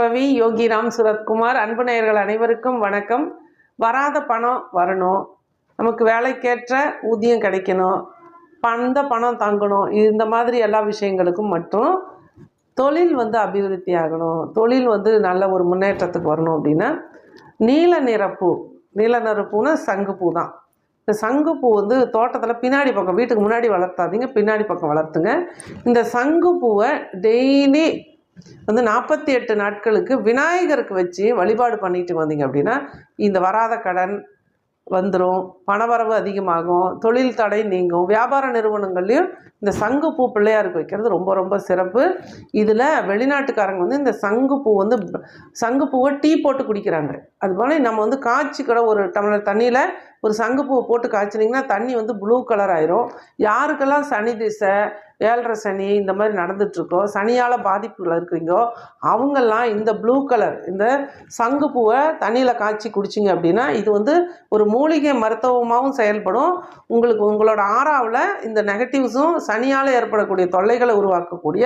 யோகி ராம் சுரத்குமார் அன்பு நேயர்கள் அனைவருக்கும் வணக்கம். வராத பணம் வரணும். நமக்கு வேலைக்கேற்ற ஊதியம் கிடைக்கணும். அந்த பணம் தங்கணும். இந்த மாதிரி எல்லா விஷயங்களுக்கும் மட்டும் தொழில் வந்து அபிவிருத்தி ஆகணும். தொழில் வந்து நல்ல ஒரு முன்னேற்றத்துக்கு வரணும் அப்படின்னா நீல நிறப்பூ நீல நிறப்பூனா சங்குப்பூ தான். இந்த சங்குப்பூ வந்து தோட்டத்தில் பின்னாடி பக்கம் வீட்டுக்கு முன்னாடி வளர்த்தாதீங்க பின்னாடி பக்கம் வளர்த்துங்க. இந்த சங்குப்பூவை டெய்லி வந்து நாற்பத்தி எட்டு நாட்களுக்கு விநாயகருக்கு வச்சு வழிபாடு பண்ணிட்டு வந்தீங்க அப்படின்னா இந்த வராத கடன் வந்துடும் பணவரவு அதிகமாகும் தொழில் தடை நீங்கும் வியாபார நிறுவனங்கள்லையும் இந்த சங்கு பூ பிள்ளையாருக்கு வைக்கிறது ரொம்ப ரொம்ப சிறப்பு. இதில் வெளிநாட்டுக்காரங்க வந்து இந்த சங்குப்பூ வந்து சங்குப்பூவை டீ போட்டு குடிக்கிறாங்க. அதுபோல் நம்ம வந்து காய்ச்சி கூட ஒரு டம்ளர் தண்ணியில் ஒரு சங்குப்பூவை போட்டு காய்ச்சினிங்கன்னா தண்ணி வந்து ப்ளூ கலர் ஆயிரும். யாருக்கெல்லாம் சனி திசை ஏழரை சனி இந்த மாதிரி நடந்துட்டுருக்கோ சனியால் பாதிப்புகள் இருக்கிறீங்கோ அவங்கெல்லாம் இந்த ப்ளூ கலர் இந்த சங்குப்பூவை தண்ணியில் காய்ச்சி குடிச்சிங்க அப்படின்னா இது வந்து ஒரு மூலிகை மருத்துவமாகவும் செயல்படும். உங்களுக்கு உங்களோட ஆறாவில் இந்த நெகட்டிவ்ஸும் சனியால் ஏற்படக்கூடிய தொல்லைகளை உருவாக்கக்கூடிய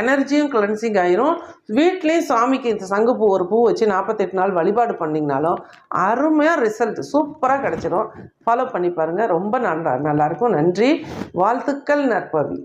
எனர்ஜியும் கிளென்சிங் ஆயிரும். வீட்லேயும் சாமிக்கு இந்த சங்குப்பூ ஒரு பூ வச்சு நாற்பத்தெட்டு நாள் வழிபாடு பண்ணிங்கனாலும் அருமையாக ரிசல்ட் சூப்பராக கிடச்சிரும். ஃபாலோ பண்ணி பாருங்கள் ரொம்ப நல்லா நல்லாயிருக்கும் நன்றி. வாழ்த்துக்கள் நற்பவி.